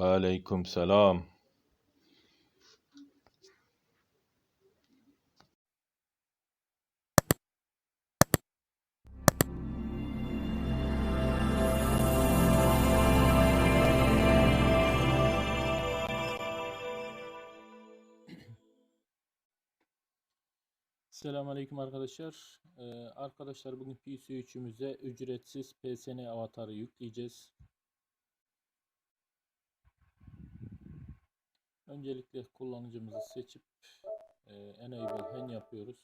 Aleyküm selam. Selamünaleyküm arkadaşlar. Ee, arkadaşlar bugün PC3'ümüze ücretsiz PSN avatarı yükleyeceğiz. Öncelikle kullanıcımızı seçip e, enable hen yapıyoruz.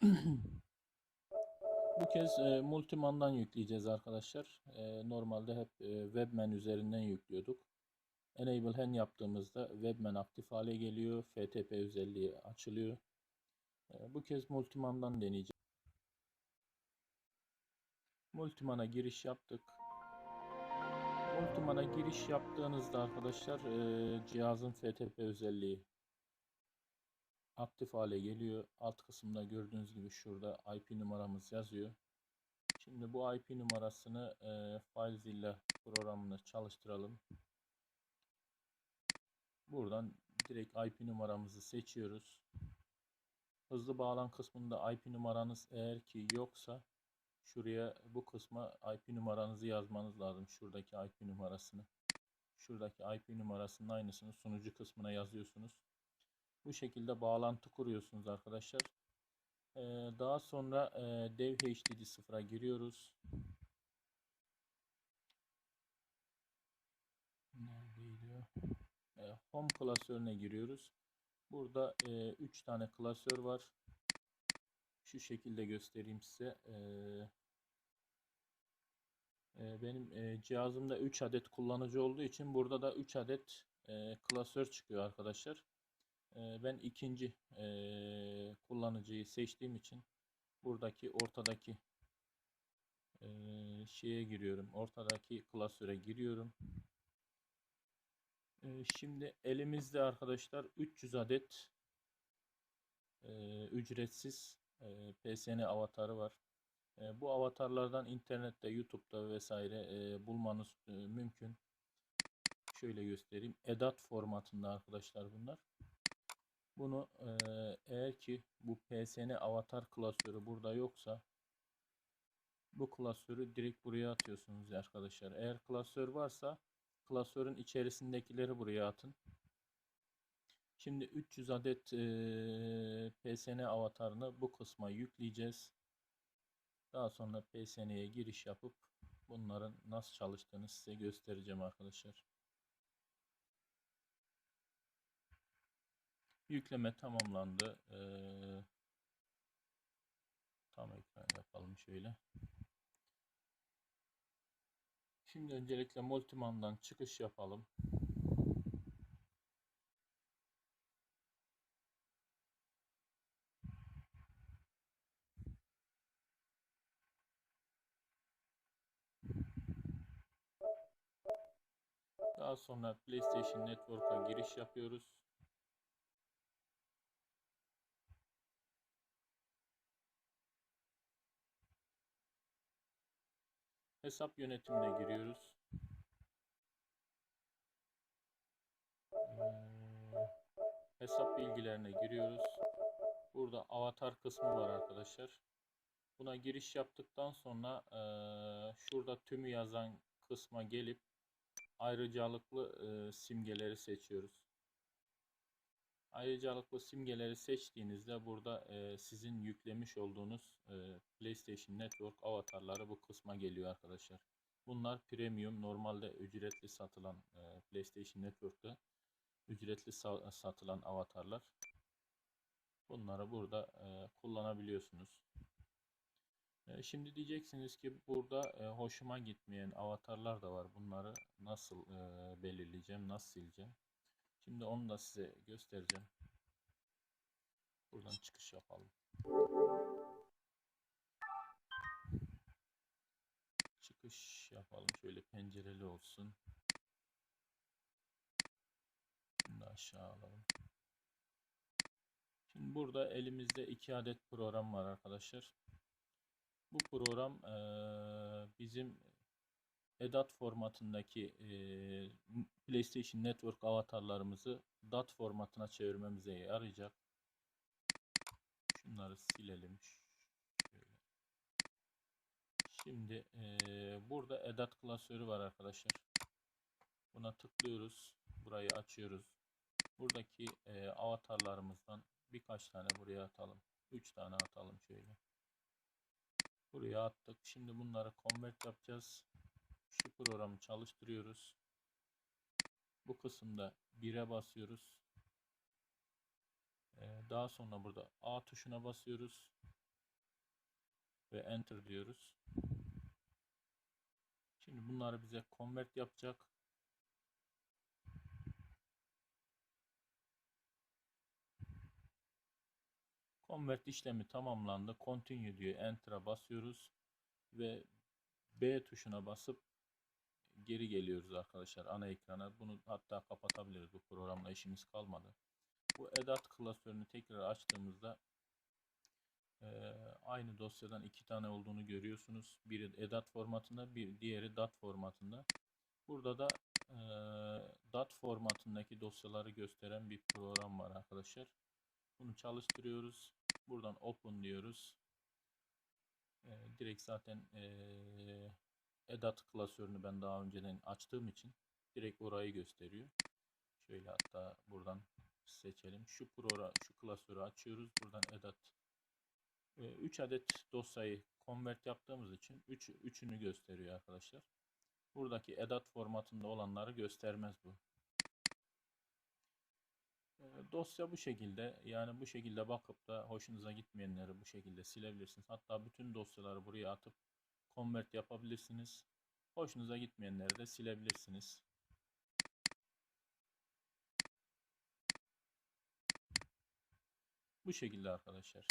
Bu kez e, Multiman'dan yükleyeceğiz arkadaşlar. E, normalde hep e, Webman üzerinden yüklüyorduk. Enable Hen yaptığımızda Webman aktif hale geliyor. FTP özelliği açılıyor. E, bu kez Multiman'dan deneyeceğiz. Multiman'a giriş yaptık. Multiman'a giriş yaptığınızda arkadaşlar e, cihazın FTP özelliği aktif hale geliyor. Alt kısımda gördüğünüz gibi şurada IP numaramız yazıyor. Şimdi bu IP numarasını e, FileZilla programını çalıştıralım. Buradan direkt IP numaramızı seçiyoruz. Hızlı bağlan kısmında IP numaranız eğer ki yoksa şuraya bu kısma IP numaranızı yazmanız lazım. Şuradaki IP numarasını. Şuradaki IP numarasının aynısını sunucu kısmına yazıyorsunuz. Bu şekilde bağlantı kuruyorsunuz arkadaşlar. Ee, daha sonra e, dev HDD sıfıra giriyoruz. Neredeydi? E, home klasörüne giriyoruz. Burada 3 e, tane klasör var. Şu şekilde göstereyim size. E, e, benim e, cihazımda 3 adet kullanıcı olduğu için burada da 3 adet e, klasör çıkıyor arkadaşlar. Ben ikinci kullanıcıyı seçtiğim için buradaki ortadaki şeye giriyorum. Ortadaki klasöre giriyorum. Şimdi elimizde arkadaşlar 300 adet ücretsiz PSN avatarı var. Bu avatarlardan internette, YouTube'da vesaire bulmanız mümkün. Şöyle göstereyim. Edat formatında arkadaşlar bunlar. Bunu e, eğer ki bu PSN avatar klasörü burada yoksa bu klasörü direkt buraya atıyorsunuz arkadaşlar. Eğer klasör varsa klasörün içerisindekileri buraya atın. Şimdi 300 adet e, PSN avatarını bu kısma yükleyeceğiz. Daha sonra PSN'ye giriş yapıp bunların nasıl çalıştığını size göstereceğim arkadaşlar. Yükleme tamamlandı. Ee, tam ekran yapalım şöyle. Şimdi öncelikle Multiman'dan çıkış yapalım. Daha sonra PlayStation Network'a giriş yapıyoruz. Hesap yönetimine giriyoruz. Ee, hesap bilgilerine giriyoruz. Burada avatar kısmı var arkadaşlar. Buna giriş yaptıktan sonra e, şurada tümü yazan kısma gelip ayrıcalıklı e, simgeleri seçiyoruz. Ayrıcalıklı simgeleri seçtiğinizde burada e, sizin yüklemiş olduğunuz e, PlayStation Network avatarları bu kısma geliyor arkadaşlar. Bunlar premium normalde ücretli satılan e, PlayStation Network'ta ücretli sa satılan avatarlar. Bunları burada e, kullanabiliyorsunuz. E, şimdi diyeceksiniz ki burada e, hoşuma gitmeyen avatarlar da var. Bunları nasıl e, belirleyeceğim, nasıl sileceğim? Şimdi onu da size göstereceğim. Buradan çıkış yapalım. Çıkış yapalım. Şöyle pencereli olsun. Bunu da aşağı alalım. Şimdi burada elimizde iki adet program var arkadaşlar. Bu program bizim edat formatındaki eee, PlayStation Network avatarlarımızı DAT formatına çevirmemize yarayacak. Şunları silelim. Şöyle. Şimdi eee, burada edat klasörü var arkadaşlar. Buna tıklıyoruz. Burayı açıyoruz. Buradaki eee, avatarlarımızdan birkaç tane buraya atalım. 3 tane atalım şöyle. Buraya attık. Şimdi bunları convert yapacağız. Şu programı çalıştırıyoruz. Bu kısımda 1'e basıyoruz. Ee, daha sonra burada A tuşuna basıyoruz. Ve Enter diyoruz. Şimdi bunları bize convert yapacak. Convert işlemi tamamlandı. Continue diyor. Enter'a basıyoruz. Ve B tuşuna basıp geri geliyoruz arkadaşlar ana ekrana. Bunu hatta kapatabiliriz. Bu programla işimiz kalmadı. Bu edat klasörünü tekrar açtığımızda eee, aynı dosyadan iki tane olduğunu görüyorsunuz. Biri edat formatında, bir diğeri DAT formatında. Burada da eee, DAT formatındaki dosyaları gösteren bir program var arkadaşlar. Bunu çalıştırıyoruz. Buradan open diyoruz. Eee, direkt zaten eee edat klasörünü ben daha önceden açtığım için direkt orayı gösteriyor. Şöyle hatta buradan seçelim. Şu program, şu klasörü açıyoruz. Buradan edat 3 adet dosyayı convert yaptığımız için 3 üç, üçünü gösteriyor arkadaşlar. Buradaki edat formatında olanları göstermez bu. E, Dosya bu şekilde. Yani bu şekilde bakıp da hoşunuza gitmeyenleri bu şekilde silebilirsiniz. Hatta bütün dosyaları buraya atıp convert yapabilirsiniz. Hoşunuza gitmeyenleri de silebilirsiniz. Bu şekilde arkadaşlar.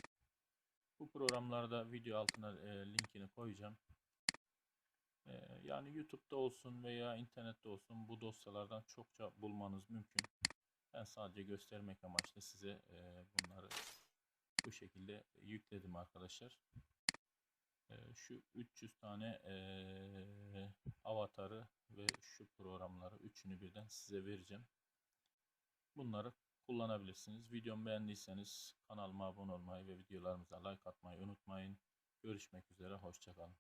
Bu programlarda video altına e, linkini koyacağım. E, yani YouTube'da olsun veya internette olsun bu dosyalardan çokça bulmanız mümkün. Ben sadece göstermek amaçlı size e, bunları bu şekilde yükledim arkadaşlar. E, şu 300 tane e, avatarı ve şu programları üçünü birden size vereceğim. Bunları kullanabilirsiniz. Videomu beğendiyseniz kanalıma abone olmayı ve videolarımıza like atmayı unutmayın. Görüşmek üzere, hoşçakalın.